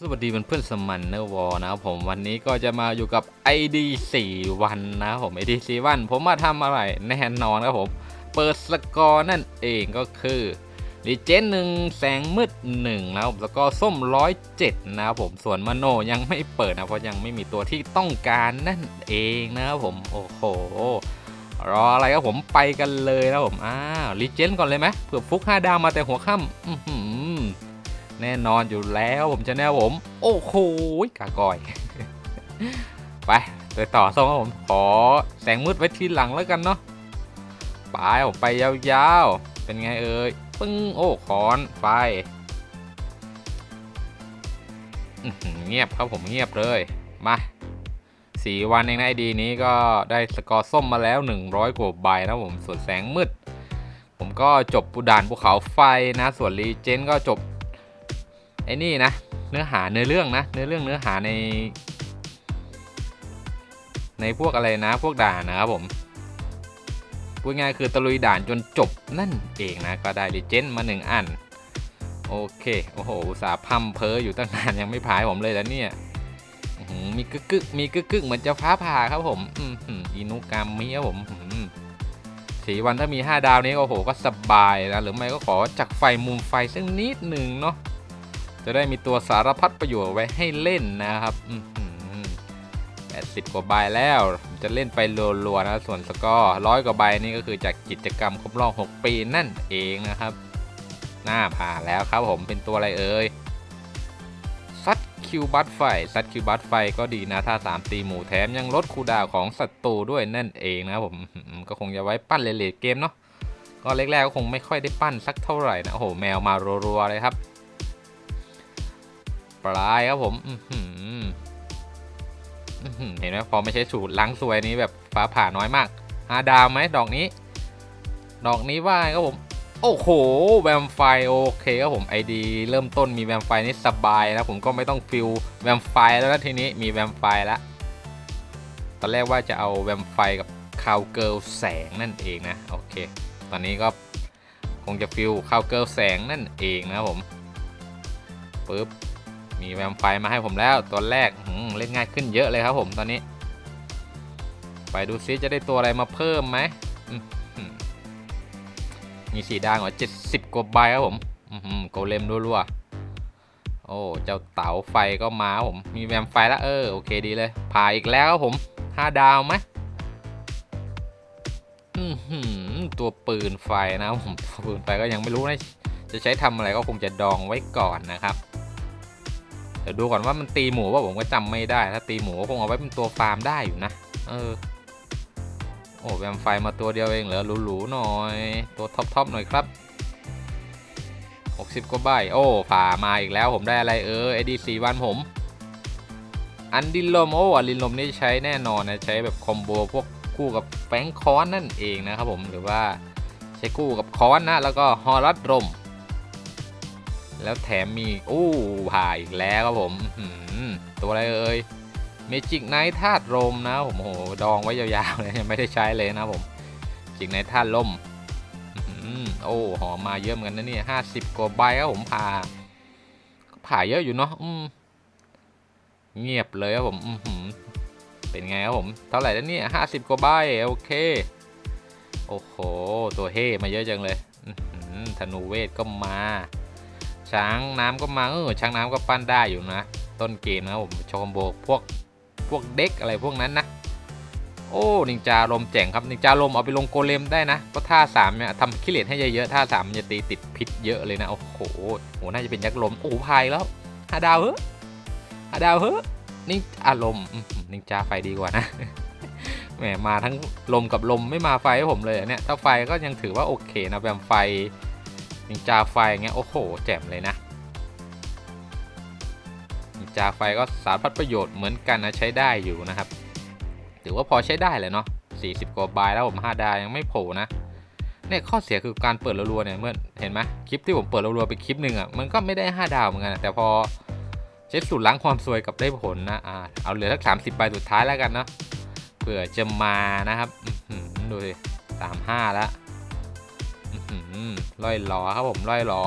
สวัสดีเพื่อนๆสมันเนอร์วอลนะครับผมวันนี้ก็จะมาอยู่กับ ID 4 วันนะครับผม ID 4 วันผมมาทำอะไรแน่นอนครับผม เปิดสกอร์นั่นเองก็คือดีเจนหนึ่งแสงมืดหนึ่งนะครับผมแล้วก็ส้มร้อยเจ็ดนะครับผมส่วนมโนยังไม่เปิดนะเพราะยังไม่มีตัวที่ต้องการนั่นเองนะครับผมโอ้โหรออะไรครับผมไปกันเลยนะครับผมอ้าวรีเจนก่อนเลยไหมเผื่อฟุก5ดาวมาแต่หัวค่ำ แน่นอนอยู่แล้วผมจะแน่ผม โอ้โหกากอย ไปไปต่อส่งครับผม ขอแสงมืดไว้ทีหลังแล้วกันเนาะไปผมไปยาวๆ เป็นไงเอ่ยปึ้งโอ้ขอนไฟเงียบครับผมเงียบเลย มาสี่วันเองนะไอดีนี้ก็ได้สกอร์ส้มมาแล้ว 100 กว่าใบนะผมส่วนแสงมืด ผมก็จบปูด่านภูเขาไฟนะ ส่วนรีเจนก็จบ ไอ้นี่นะ เนื้อหาเนื้อเรื่องนะ เนื้อเรื่องเนื้อหาใน ในพวกอะไรนะ พวกด่านนะครับผมพูดง่ายคือตะลุยด่านจนจบนั่นเองนะ ก็ได้รีเจนมาหนึ่งอัน โอเค โอ้โหสาพัมเพออยู่ตั้งนานยังไม่พายผมเลยแล้วเนี่ยมีกึกกึกมีกึกกึกเหมือนจะฟ้าผ่าครับผมอินุกามมิครับผมสีวันถ้ามี 5 ดาวนี้โอ้โหก็สบายนะหรือไม่ก็ขอจักไฟมุมไฟสักนิดหนึ่งเนาะ จะได้มีตัวสารพัดประโยชน์ไว้ให้เล่นนะครับแปดสิบกว่าใบแล้วจะเล่นไปรัวๆนะ ส่วนสกอร์ร้อยกว่าใบนี่ก็คือจากกิจกรรมครบรอบ6ปีนั่นเองนะครับ หน้าผ่านแล้วครับผมเป็นตัวอะไรเอ่ยซัดคิวบัตไฟซัดคิวบัตไฟก็ดีนะ ถ้า 3 ตีหมูแถมยังลดคูดาวของศัตรูด้วยนั่นเองนะผมก็คงจะไว้ปั้นเลดๆเกมเนาะก็แรกๆก็คงไม่ค่อยได้ปั้นสักเท่าไหร่นะโอ้โหแมวมารัวๆเลยครับ ปลายครับผมเห็นไหมพอไม่ใช่สูตรล้างซวยนี้แบบฟ้าผ่าน้อยมากหาดาวไหมดอกนี้ ดอกนี้ว่าครับผม โอ้โหแวมไฟโอเคครับผมไอดีเริ่มต้นมีแวมไฟนี่สบายนะผมก็ไม่ต้องฟิลแวมไฟแล้วนะทีนี้มีแวมไฟแล้วตอนแรกว่าจะเอาแวมไฟกับคาวเกิลแสงนั่นเองนะโอเค ตอนนี้ก็คงจะฟิลคาวเกิลแสงนั่นเองนะผมปึ๊บ มีแวมไฟมาให้ผมแล้วตัวแรกเล่นง่ายขึ้นเยอะเลยครับผมตอนนี้ ไปดูซิจะได้ตัวอะไรมาเพิ่มไหมมีสีดางกว่า70กว่าใบครับผมโกเลมรัวๆโอ้เจ้าเต๋าไฟก็มาผมมีแวมไฟแล้วเออโอเคดีเลยผ่าอีกแล้วครับผม5ดาวไหมตัวปืนไฟนะผมตัวปืนไฟก็ยังไม่รู้นะจะใช้ทำอะไรก็คงจะดองไว้ก่อนนะครับ เดี๋ยวดูก่อนว่ามันตีหมูว่าผมก็จำไม่ได้ ถ้าตีหมูก็คงเอาไว้เป็นตัวฟาร์มได้อยู่นะ เออ โอ้แวมไฟมาตัวเดียวเองเหรอหรูๆหน่อย ตัวท็อปๆหน่อยครับ60กว่าใบโอ้ผ่ามาอีกแล้วผมได้อะไรเออไอดีสี่วันผม อันดินลมโอ้อันดินลมนี่ใช้แน่นอนนะใช้แบบคอมโบพวกคู่กับแฟงคอนนั่นเองนะครับผมหรือว่าใช้คู่กับคอนนะแล้วก็ฮอรัดรม แล้วแถมมีอู้ผ่าอีกแล้วครับผมตัวอะไรเอ่ยเมจิกไนท์ธาตุลมนะผมโอ้โหดองไว้ยาวๆเลยยังไม่ได้ใช้เลยนะผมจิกไนท์ธาตุลมอื้หือโอ้หอมมาเยอะเหมือนกันนะเนี่ยห้าสิบกว่าใบครับผมผ่าก็ผ่าเยอะอยู่เนาะเงียบเลยครับผมเป็นไงครับผมเท่าไหร่แล้วเนี่ยห้าสิบกว่าใบโอเค โอ้โห ตัวเฮ่มาเยอะจังเลยธนูเวทก็มา ช้างน้ำก็มาเออช้างน้ำก็ปั้นได้อยู่นะ ต้นเกมนะผมโชคอมโบพวกพวกเด็กอะไรพวกนั้นนะ โอ้นินจาลมแจ๋งครับนินจาลมเอาไปลงโกเลมได้นะเพราะท่าสามเนี่ยทำคิเลตให้เยอะๆท่าสามมันจะตีติดพิษเยอะเลยนะโอ้โหโหน่าจะเป็นยักษ์ลมโอ้พายแล้วหาดาวเฮ้หาดาวเฮ้นินอารมณ์นินจาไฟดีกว่านะแหมมาทั้งลมกับลมไม่มาไฟให้ผมเลยเนี่ยถ้าไฟก็ยังถือว่าโอเคนะแบบไฟ นินจาไฟเงี้ยโอ้โห แจ่มเลยนะนินจาไฟก็สารพัดประโยชน์เหมือนกันนะใช้ได้อยู่นะครับ ถือว่าพอใช้ได้เลยเนาะ40 กว่าใบแล้วผม5ดาวยังไม่โผล่นะเนี่ยข้อเสียคือการเปิดรัวๆเนี่ยเมื่อเห็นไหมคลิปที่ผมเปิดรัวๆไปคลิปหนึ่งอะมันก็ไม่ได้ 5 ดาวเหมือนกันนะแต่พอใช้สูตรล้างความซวยกับได้ผลนะอ่าเอาเหลือสัก30ใบสุดท้ายแล้วกันเนาะเผื่อจะมานะครับดูสิสามห้าแล้ว ล่อยหลอครับผมล่อยหลอ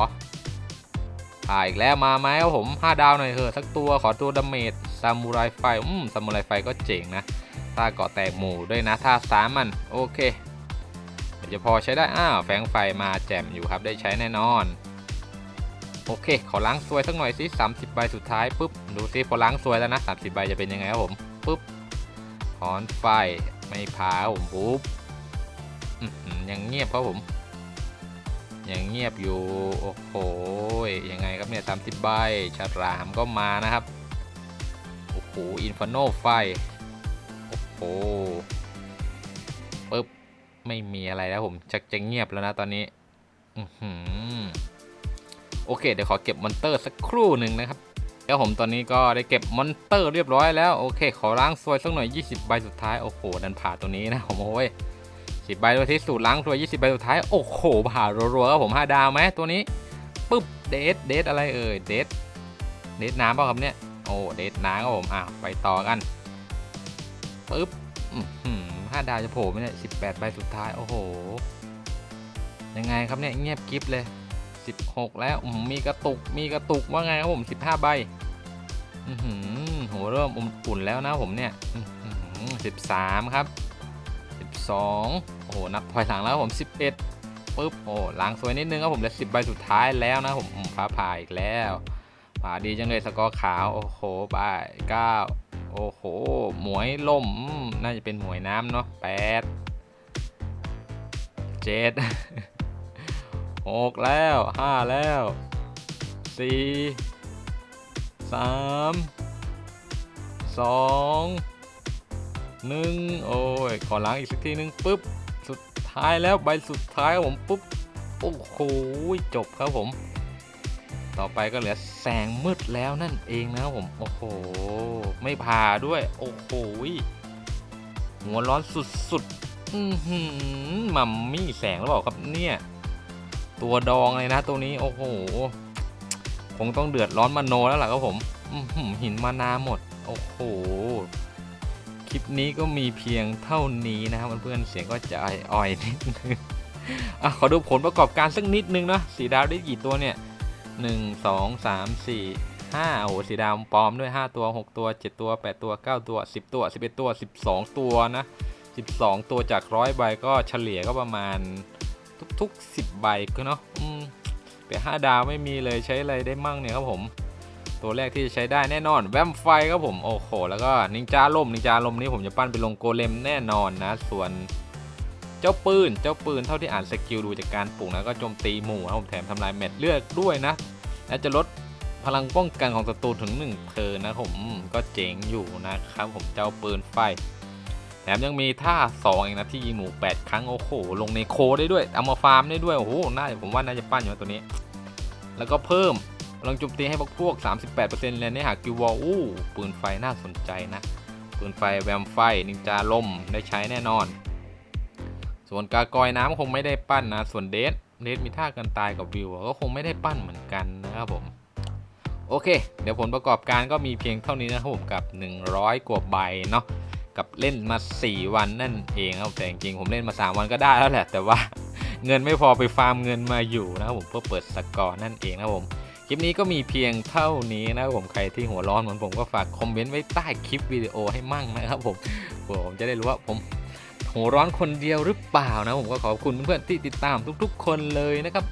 ผ่าอีกแล้วมาไหมครับผม5ดาวหน่อยเถอะสักตัวขอตัวดาเมจซามูไรไฟอืมซามูไรไฟก็เจ๋งนะถ้าเกาะแตกหมู่ด้วยนะถ้าสามมันโอเคเดี๋ยวจะพอใช้ได้อ้าวแฝงไฟมาแจ่มอยู่ครับได้ใช้แน่นอนโอเค ขอล้างซวยสักหน่อยสิ30 ใบสุดท้ายปุ๊บ ดูซิพอล้างซวยแล้วนะ 30 ใบจะเป็นยังไงครับผมปุ๊บถอนไฟไม่พาผมปุ๊บยังเงียบครับผม ยังเงียบอยู่ โอ้โห ยังไงครับเนี่ย30ใบฉลามก็มานะครับ โอ้โห อินฟ r โนไฟ โอ้โหปุ๊บ ไม่มีอะไรแล้วผมชักจะเงียบแล้วนะตอนนี้ อือหือ โอเค เดี๋ยวขอเก็บมอนเตอร์สักครู่หนึ่งนะครับแล้วผมตอนนี้ก็ได้เก็บมอนเตอร์เรียบร้อยแล้ว โอเค ขอล้างซวยสักหน่อย 20 ใบสุดท้าย โอ้โห ดันผ่าตัวนี้นะผมโอ้ย สิบใบตัวที่สูตรล้างซวย20ใบสุดท้าย โอ้โหผ่ารัวๆครับผม5ดาวไหมตัวนี้ปึ๊บเดทเดทอะไรเอ่ยเดทเดทน้ำเปล่าครับเนี่ยโอ้เดทน้ำครับผมอะไปต่อกันปึ๊บห้าดาวจะโผล่ไหมเนี่ย18ใบสุดท้ายโอ้โหยังไงครับเนี่ยเงียบกิฟเลย16แล้วอืมมีกระตุกมีกระตุกว่าไงครับผม15ใบอือหือโหเริ่มอุ่นแล้วนะผมเนี่ยอื้อหือ13ครับ12 โอ้โหนับถอยหลังแล้วครับผม 11ปุ๊บโอ้ล้างสวยนิดนึงครับผมเหลือ10ใบสุดท้ายแล้วนะผมฟ้าผ่าอีกแล้วผ่าดีจังเลยสกอร์ขาวโอ้โหไป9โอ้โหหมวยล่มน่าจะเป็นหมวยน้ำเนาะ8 7หกแล้วห้าแล้วสี่สามสองหนึ่งโอ้ย ขอล้างอีกสักทีนึงปุ๊บ ท้ายแล้วใบสุดท้ายครับผมปุ๊บโอ้โหจบครับผม ต่อไปก็เหลือแสงมืดแล้วนั่นเองนะครับผมโอ้โห ไม่ผ่าด้วย โอ้โหหัวร้อนสุดๆอือหือมัมมี่แสงแล้วเปล่าครับเนี่ย ตัวดองเลยนะตัวนี้โอ้โหคงต้องเดือดร้อนมาโนแล้วล่ะครับผมหินมานาหมด โอ้โห คลิปนี้ก็มีเพียงเท่านี้นะครับเพื่อนๆเสียงก็จะอ่อยๆนิดนึงอะขอดูผลประกอบการสักนิดนึงเนาะสีดาวได้กี่ตัวเนี่ยหนึ่งสองสามสี่ห้าโอ้โหสีดาวปลอมด้วยห้าตัวหกตัวเจ็ดตัวแปดตัวเก้าตัวสิบตัวสิบเอ็ดตัวสิบสองตัวนะสิบสองตัวจากร้อยใบก็เฉลี่ยก็ประมาณทุกๆ10ใบก็เนาะแต่5ดาวไม่มีเลยใช้อะไรได้มั่งเนี่ยครับผม ตัวแรกที่จะใช้ได้แน่นอนแวมไฟครับผมโอ้โห แล้วก็นินจาลมนินจาลมนี้ผมจะปั้นไปลงโกเลมแน่นอนนะ ส่วนเจ้าปืนเจ้าปืนเท่าที่อ่านสกิลดูจากการปลูกนะก็โจมตีหมู่นะผมแถมทำลายเม็ดเลือดด้วยนะและจะลดพลังป้องกันของศัตรูถึง1เทิร์นะผมก็เจ๋งอยู่นะครับ ผมเจ้าปืนไฟ แถมยังมีท่า2เองนะที่ยิงหมู8 ครั้งโอ้โหลงในโคได้ด้วยเอามาฟาร์มได้ด้วยโอ้โหน่าผมว่าน่าจะปั้นอยู่ตัวนี้ แล้วก็เพิ่ม ลังโจมตีให้พวกพวก 38%เลยเนี่หากกิววอลอู้ปืนไฟน่าสนใจนะ ปืนไฟแวมไฟนินจาลมได้ใช้แน่นอน ส่วนกากอยน้ำคงไม่ได้ปั้นนะ ส่วนเดสเดสมีท่ากันตายกับวิวก็คงไม่ได้ปั้นเหมือนกันนะครับผมโอเค เดี๋ยวผลประกอบการก็มีเพียงเท่านี้นะครับผมกับ 100 กว่าใบเนาะกับเล่นมา 4 วันนั่นเองครับแต่จริงๆผมเล่นมา 3 วันก็ได้แล้วแหละ แต่ว่าเงินไม่พอไปฟาร์มเงินมาอยู่นะครับผมเพื่อเปิดสกอร์นั่นเองนะครับผม คลิปนี้ก็มีเพียงเท่านี้นะครับผมใครที่หัวร้อนเหมือนผมก็ฝากคอมเมนต์ไว้ใต้คลิปวิดีโอให้มั่งนะครับผมเผื่อผมจะได้รู้ว่าผมหัวร้อนคนเดียวหรือเปล่านะผมก็ขอบคุณเพื่อนๆที่ติดตามทุก ๆ คนเลยนะครับ